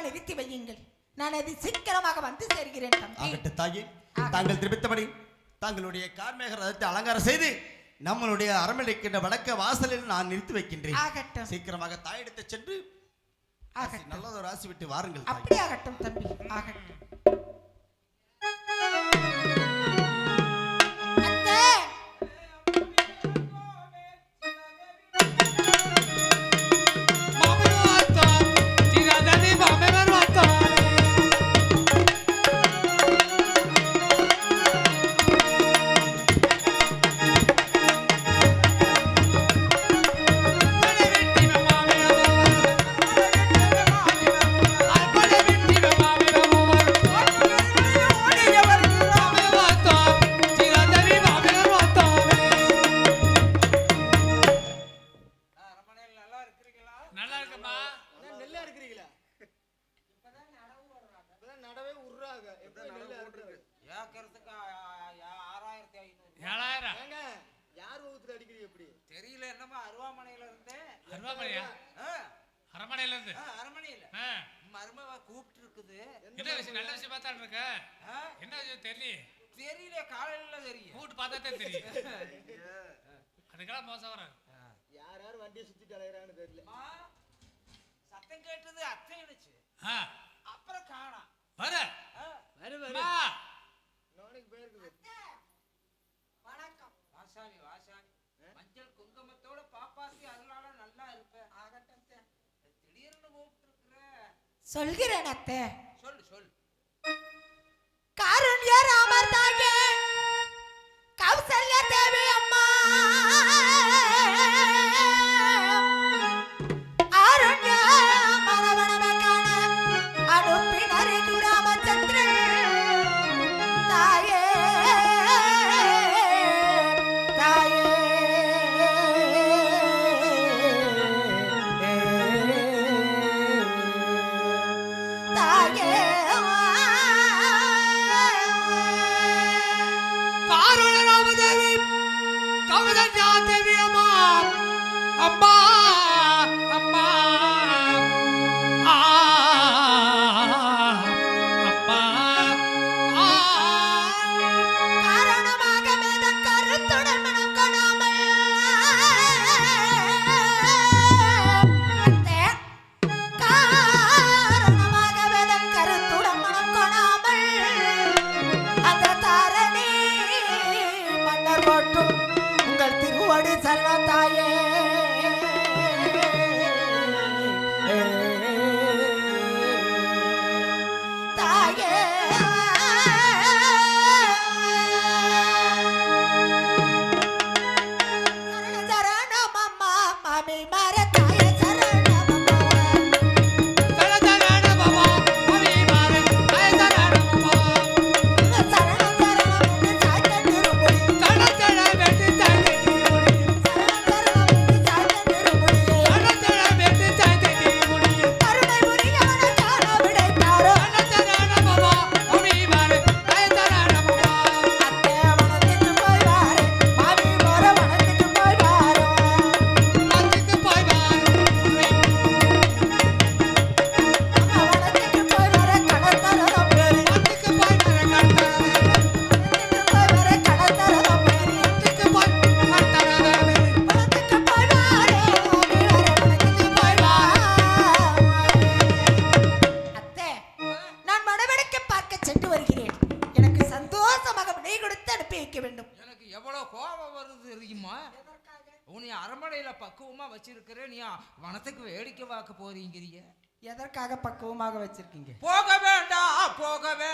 முன்பாக நிறுத்தி வையுங்கள். நான் அது சீக்கிரமாக வந்து சேர்கிறேன் ஆகட்டும் தாயே. தாங்கள் தெரிவித்தபடி தாங்களுடைய கார்மேக ரதத்தை அலங்காரம் செய்து நம்மளுடைய அரண்மனைக்கின்ற வடக்க வாசலில் நான் நிறுத்தி வைக்கின்றேன். ஆகட்டும். சீக்கிரமாக தாயிடத்தை சென்று ஆகட்டும். நல்லதொரு ராசி விட்டு வாருங்கள் தாயே. அப்படி ஆகட்டும் தம்பி. ஆகட்டும். ஏக்கறதுக்கு ஆறாயிரத்தி ஐநூறு. ஏழாயிரம். ஏங்க யார் வகுத்துல அடிக்கிறீங்க இப்படி? தெரியல என்னமோ அருவாமனையில இருந்தேன் அருவாமனையா? அரமனையில இருந்து? ஆ, மருமவ கூப்பிட்டு இருக்குது என்ன விஷயம் நல்ல விஷயம் பார்த்தா இருக்க? என்ன விஷயம் தெரியல தெரியல காலையில தெரியும். கூட்டு பார்த்தா தெரியும். அதுக்கெல்லாம் மோசம் வர யார் யார் வண்டியை சுத்திட்டு அலையறான்னு தெரியல. சத்தம் கேட்டது அத்தை அப்புறம் காணா. வர. வரு அம்மா! நாளைக்கு போயிருக்குது வணக்கம். வாசாமி வாசாமி மஞ்சள் குங்குமத்தோட பாப்பாத்தி அதனால நல்லா இருப்பேன் திடீர்னு கூப்பிட்டு சொல்கிறேன் அத்தை. சொல்லு சொல்லு. देवी अमा अम्बा எதற்காக வச்சிருக்கீங்க. போக வேண்டாம் போக வேண்டாம்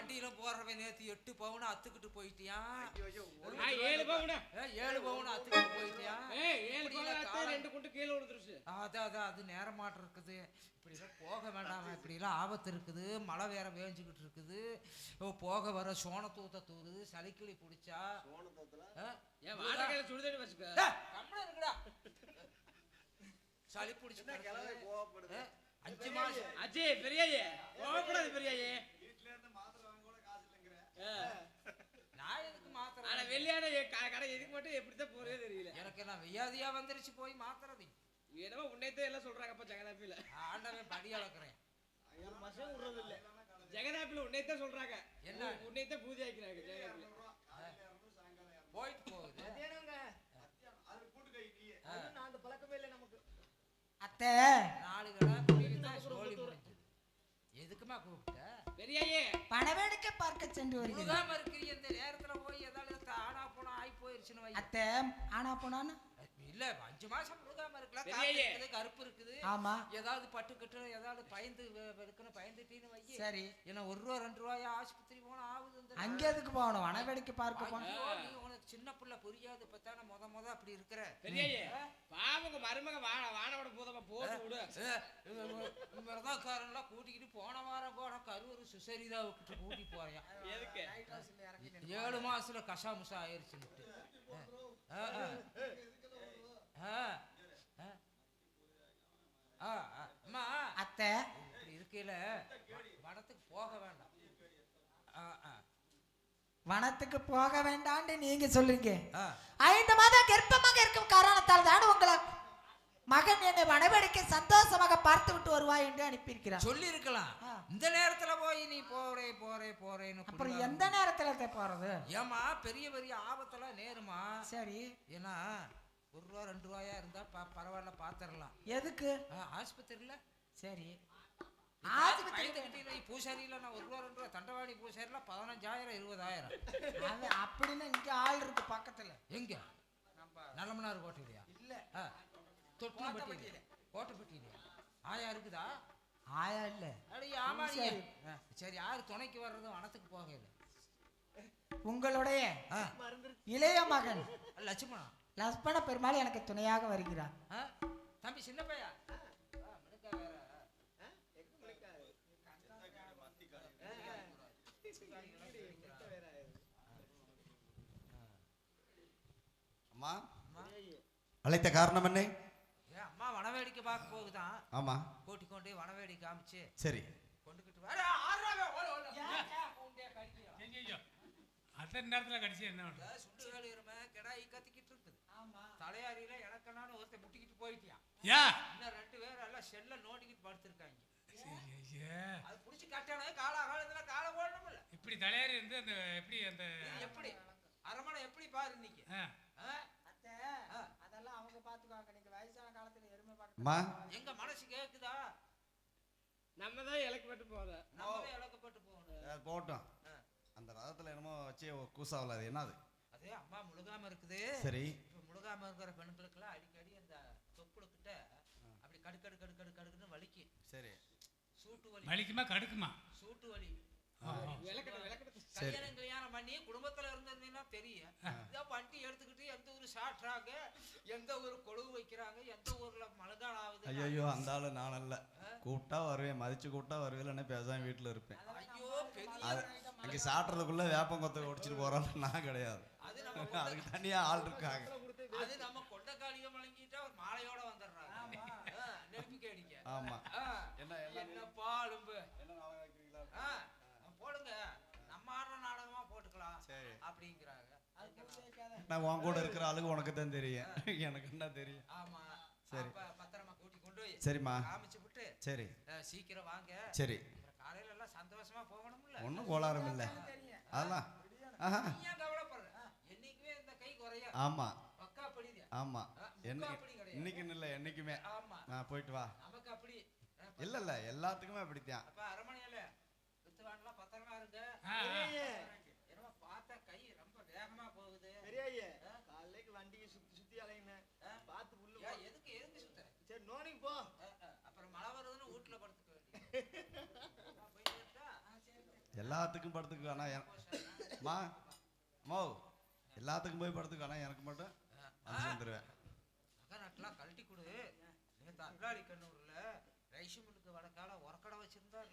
வண்டியில போறவன் நேத்து எட்டு பவுன் அத்துக்கிட்டு போயிட்டியான் ஏழு பவுனா? ஏழு பவுன் அத்துக்கிட்டு போயிட்டியான் ஏய் ஏழு பவுன் ரெண்டு குண்டு கீழே விழுந்துருச்சு. அதான் அதான் அது நேரமாட்டம் இருக்குது. இப்படி எல்லாம் போக வேண்டாம் இப்படி எல்லாம் ஆபத்து இருக்குது. மழை வேற வேஞ்சுக்கிட்டு இருக்குது. ஓ, போக வர சோனத்தூத்த தூருது சளிக்கிளி பிடிச்சா? என் வாடகையில சுடுதண்ணி வச்சுக்க. சளி பிடிச்சு? அஞ்சு மாசம். அஜே பெரியாயே. கோவப்படாது பெரியாயே ஆ. நான் எதுக்கு மாத்திரை ஆனா வெள்ளியான க- கடை எதுக்கு மட்டும் எப்படித்தான் போறதே தெரியல. எனக்கு என்ன வெய்யாதியா வந்துருச்சு போய் மாத்திரதி என்னமோ உன்னைத்தான் எல்லாம் சொல்றாங்கப்பா ஜெகதாப்பில. ஆண்டவன் படி அளக்குறேன். ஜெகதாப்பில உன்னைத்தான் சொல்றாங்க. என்ன? உன்- உன்னைத்தான் பூஜை ஆக்கிறாங்க ஜெகதாப்பில. போயிட்டு போகுது அந்த பழக்கமே இல்லை நமக்கு. அத்தை. நாலு கடை எதுக்குமா கூப்பிட்ட? பெரியாயே பணவேடிக்கை பார்க்க சென்று வருகிறேன். இருக்கிறீ நேரத்துல போய் ஏதாவது ஆனா போனா ஆகி போயிருச்சுன்னு அத்தை ஆனா போனான்னு? இல்ல அஞ்சு மாசம் முழுகாம இருக்கலாம். கருப்பு இருக்குது. ஆமா. ஏதாவது பட்டு கட்டு ஏதாவது பயந்து வெ- வெறுக்குன்னு பயந்துட்டீன்னு வை சரி. ஏன்னா ஒரு ரூபா ரெண்டு ரூபாயா? ஆஸ்பத்திரி போனா ஆகுது அங்க எதுக்கு போகணும்? வனவேடிக்கை பார்க்க போகணும். ஐயோ, நீ உனக்கு சின்ன புள்ள புரியாது. இப்பதானே முத முத அப்படி இருக்கிற. பெரியாயே பாவங்க மருமக வான வானவோட பூதமா போட்டு விடு. மிருதக்காரன்லாம் கூட்டிக்கிட்டு போன வாரம் போன கரூர் சுசரிதா விட்டு கூட்டி போறியா எதுக்கு ஏழு மாசத்துல ஆயிருச்சுன்னுட்டு. ஆ, ஆ. அம்மா. அத்தை. இப்படி இருக்கையில வனத்துக்கு போக வேண்டாம். ஆ, ஆ. வனத்துக்கு போக வேண்டாம்னு நீங்க சொல்றீங்க. ஐந்து மாதம் கர்ப்பமாக இருக்கும் காரணத்தால் தான் உங்களை மகன் என்னை வனவேடிக்கை சந்தோஷமாக பார்த்து விட்டு வருவாய் என்று அனுப்பியிருக்கிறார். சொல்லி இருக்கலாம். இந்த நேரத்துல போய் நீ போறே போறே போறேன்னு அப்புறம். எந்த நேரத்துல போறது? ஏம்மா பெரிய பெரிய ஆபத்தெல்லாம் நேருமா? சரி. ஏன்னா ஒரு ரூபா ரெண்டு ரூபாயா இருந்தா ப- பரவாயில்ல பாத்திரலாம். எதுக்கு? ஆஸ்பத்திரியில? சரி. பூசாரியில நான் ஒரு ரூபா ரெண்டு ரூபா தண்டவாணி பூசாரில பதினஞ்சாயிரம் இருபதாயிரம். அது அப்படின்னு இங்க ஆள் இருக்கு பக்கத்துல. எங்க? நல்லமனார் கோட்டையிலையா? இல்ல. ஆ, தொட்டில்பட்டியில கோட்டைப்பட்டியிலையா ஆயா இருக்குதா? ஆயா இல்ல. அடி ஆமாடியா பூசாரி. ஆ, சரி யாரு துணைக்கு வர்றது வனத்துக்கு போகல. உங்களுடைய ஆ, இளைய மகன். லட்சுமணா? லக்ஷ்மண பெருமாள் எனக்கு துணையாக வருகிறார். ஆ, தம்பி சின்ன பையா. அம்மா? அம்மா, அழைத்த காரணம் என்ன? ஏன் அம்மா வனவேடிக்கை பார்க்க போகுதான் ஆமா. கூட்டிக் கொண்டு வேடிக்கை காமிச்சு சரி. கொண்டுகிட்டு வர அத்தனை நேரத்துல கடிச்சு என்ன? சுண்டு வேலையுமே கிடாய் கத்திக்கிட்டு இருக்குது. தலையாரியில எனக்கெல்லாம் ஒரு ஒருத்தன் முட்டிக்கிட்டு போயிட்டியான் ஏன் இன்னும் ரெண்டு பேரும் எல்லாம் செல்ல நோண்டிக்கிட்டு படுத்திருக்காங்க. அது புடிச்சு கட்டணும் காலா காலத்துல காலை போடணும்ல. இப்படி தலையாரி இருந்து அந்த எப்படி அந்த எப்படி? அரமனை எப்படி பாரு இன்னைக்கு? ஆ, ஆ? அத்தை, அதெல்லாம் அவங்க பாத்துக்குவாங்க. நீங்க வயசான காலத்துல எருமை அம்மா எங்க மனசு கேக்குதா? நம்ம தான் இலக்கப்பட்டு போறோம். நம்மளே இழக்கப்பட்டு போகணும். அது போகட்டும். ஆ. அந்த ரதத்துல என்னமோ வச்சு கூசாவில் அது என்னது? அதே அம்மா முழுகாம இருக்குது. சரி. முழுகாம இருக்கிற பெண்களுக்கெல்லாம் அடிக்கடி அந்த தொப்புளுக்கிட்ட அப்படி கடு கடு கடு கடு கடுக்குன்னு வலிக்கு. சரி. சூட்டு வலி. வலிக்குமா கடுக்குமா? சூட்டு வலி. கல்யாணம் கல்யாணம் பண்ணி குடும்பத்துல இருந்திருந்தீங்கன்னா தெரியும் இதான் வண்டி எடுத்துக்கிட்டு எந்த ஊர் சாட்டுறாங்க எந்த ஊர் கொழுவு வைக்கிறாங்க எந்த ஊர்ல மழுகால் ஆகுது ஐயோ அந்த ஆளு நான் அல்ல கூப்பிட்டா வருவேன் மதிச்சு கூப்பிட்டா வருவேன் இல்லைன்னா பேசாம வீட்டில் இருப்பேன். ஐயோ பெரிய அது அங்கே சாட்டுறதுக்குள்ள வேப்பங்கொத்தை ஒடிச்சிட்டு போறான்னு நான் கிடையாது. அதுக்கு தனியா ஆள் இருக்காங்க. அது நம்ம கொண்டக்காளிய வழங்கிட்டா ஒரு மாலையோட வந்துடுறாங்க நெருப்பிக்கு அடிக்க ஆமா. என்ன என்ன பாலும்பு ஆ, போடுங்க. நம்ம ஆடுற நாடகமா போட்டுக்கலாம் சரி. அப்படிங்கிறாங்க. நான் உன் கூட இருக்கிற ஆளுக்கு உனக்கு தான் தெரியும். எனக்கு என்ன தெரியும்? ஆமா. சரி. பத்திரமா கூட்டி கொண்டு போய் சரிம்மா. காமிச்சு விட்டு சரி. சீக்கிரம் வாங்க. சரி. காலையில எல்லாம் சந்தோஷமா போகணும்ல. ஒன்றும் கோளாறும் இல்லை. அதெல்லாம். ஆஹா. நீ ஏன் கவலைப்படுற? என்னைக்குமே இந்த கை குறையாது. ஆமா. ஆமா. என்ன இன்னைக்குன்னு இல்லை என்னைக்குமே. ஆமா. நான் போயிட்டு வா. நமக்கு அப்படி இல்ல இல்ல எல்லாத்துக்குமே அப்படித்தான். அப்ப அரமனையில வித்து வாங்கலாம் பத்திரமா ஆ. என்னமோ பார்த்தா கை ரொம்ப வேகமா போகுது. பெரியாயே காலைக்கு வண்டியை சுத்தி சுத்தி அலையுனேன் பார்த்து புல்லு எதுக்கு எதுக்கு சுத்துற? சரி நோனிக்கு போ. அப்புறம் மழை வருதுன்னு வீட்டுல படுத்துக்க வரட்டா? எல்லாத்துக்கும் படத்துக்கு ஆனா மா மோ எல்லாத்துக்கும் போய் படத்துக்கு ஆனா எனக்கு மட்டும் கழட்டி கொடு. நேத்து அல்லாடி கண்ணூர்ல மில்லுக்கு வடக்கால உரக்கடை வச்சிருந்தாரு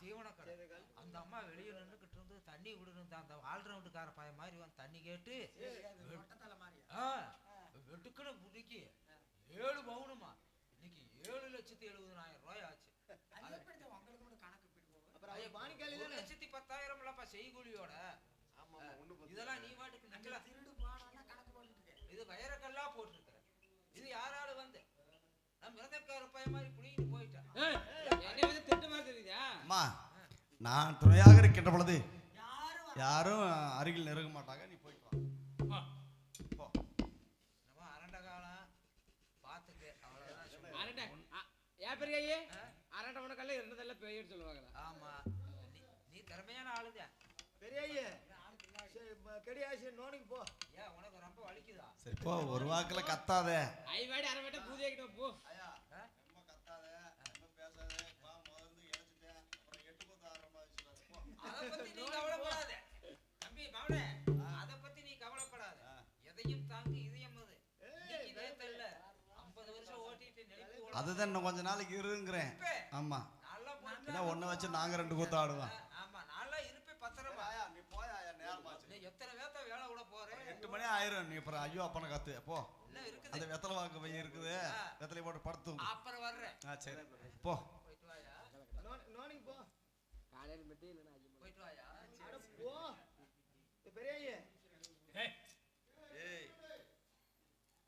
தீவன கடை. அந்த அம்மா வெளியே நின்றுகிட்டு இருந்து தண்ணி விடுறது அந்த ஆல்ரவுண்டுக்கார பையன் மாதிரி வந்து தண்ணி கேட்டு புடிக்கி ஏழு பவுனுமா? இன்னைக்கு ஏழு லட்சத்தி எழுபதாயிரம் ரூபாய் ஆச்சு. தானே? லட்சத்தி பத்தாயிரம் இல்லப்பா செய்கூலியோட இதெல்லாம் நீ வாட்டுக்கு இது வைரக்கல்லா போட்டிருக்கிற இது யாரால வந்து நான் மிருதக்கார பையன் மாதிரி புடிங்கிட்டு போயிட்டேன். என்னை வந்து திட்ட மாதிரி தெரியுதா? அம்மா நான் துணையாக இருக்கின்ற பொழுது யாரும் அருகில் நெருங்க மாட்டாங்க. நீ போயிட்டு வா. போ. போ. நம்ம அரண்ட காலம் பாத்துக்க அவ்வளவுதான். சொல்லுவேன். அரண்டை ஏன் பெரியாயே அரண்டை உனக்கெல்லாம் இருந்ததெல்லாம் பெய்யன்னு சொல்லுவாங்களா? ஆமா. நீ நீ திறமையான ஆளுதான். பெரியாயே சரி ம- கெடியா சரி நோனிக்கு போ. ஏன் உனக்கு சரி போ ஒரு வாக்குல கத்தாத. ஐவாடி அரை வேட்டை பூஜை கிட்ட போ. அத பத்தி நீ கவலைப்படாத. தம்பி மவனே அத பத்தி நீ கவலைப்படாத. எதையும் தாங்கு இதயம் அது. இன்னைக்கு நேத்தல்ல 50 வருஷம் ஓட்டிட்டு நெருப்பு ஓட அதுதான் இன்னும் கொஞ்ச நாளைக்கு இருங்கிறேன். ஆமா. ஏன்னா ஒன்றை வச்சு நாங்க ரெண்டு கூத்த ஆடுவோம். ஆமா நல்லா இருப்பேன் பத்திரமா. நீ போயா நேரமாச்சு. எத்தனை விட போறேன் எட்டு மணி ஆயிரும். நீ அப்புறம் ஐயோ அப்பனை கத்து. போ. அந்த வெத்தலை வாக்கு பையன் இருக்குது. வெத்தலை போட்டு படுத்துங்க அப்புறம் வர்றேன். ஆ சரி. போ.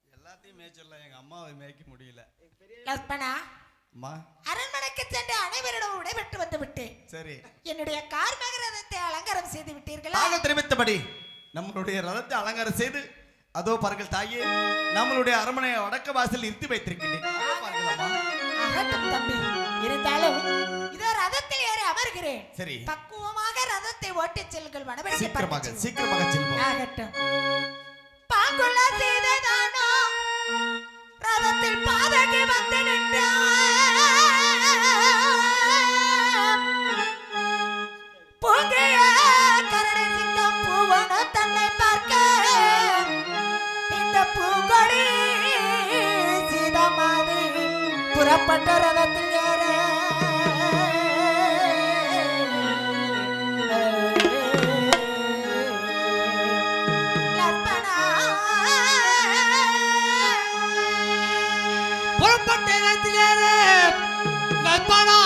எல்லாத்தையும் மேய்ச்சிடலாம். எங்க அம்மாவை மேய்க்க முடியல. அம்மா. அரண்மனைக்கு சென்று அனைவரிடம் விடைபெற்று வந்து விட்டேன் சரி. என்னுடைய கார்மேக ரதத்தை அலங்காரம் செய்து விட்டீர்களா? தெரிவித்தபடி நம்மளுடைய ரதத்தை அலங்காரம் செய்து அதோ பாருங்கள் தாயே நம்மளுடைய அரண்மனை வடக்கு வாசல் நிறுத்தி தம்பி. இருந்தாலும் இதோ ரதத்தில் ஏறி அமர்கிறேன். சரி. பக்குவமாக ரதத்தை ஓட்டிச் செல்கள் வனவெளிக்கு சீக்கிரமாக சீக்கிரமாக செல்வோம். ஆகட்டும் பாங்குள்ள செய்ததானோ ரதத்தில் பாதகி வந்து நின்றான். பூங்கொடி சீதமாதி புறப்பட்ட ரதத்தில் ஏற. புறப்பட்ட ரதத்தில் ஏற. நண்பனா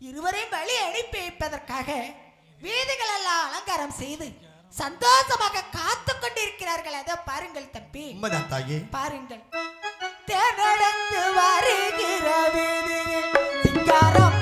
இருவரையும் வழி அனுப்பி வைப்பதற்காக வீதிகள் எல்லாம் அலங்காரம் செய்து சந்தோஷமாக காத்து கொண்டிருக்கிறார்கள். அதை பாருங்கள் தம்பி. பாருங்கள். தேர்ந்தெடுத்து வருகிற வீதியில் சிங்காரம்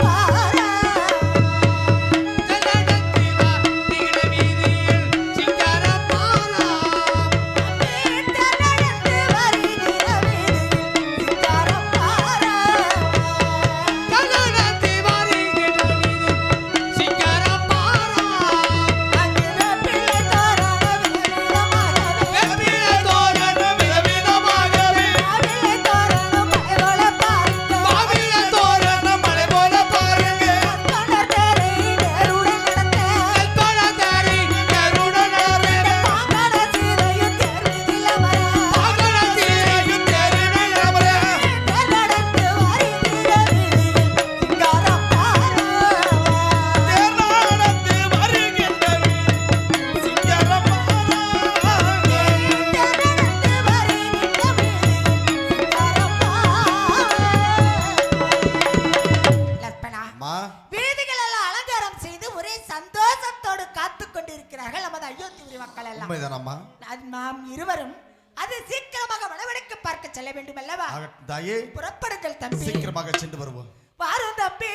இருவரும் அது சீக்கிரமாக வளவடைக்க பார்க்க செல்ல வேண்டும் அல்லவா தாயே புறப்படுங்கள் தம்பி. சீக்கிரமாக சென்று வருவோம். வாரும் தம்பி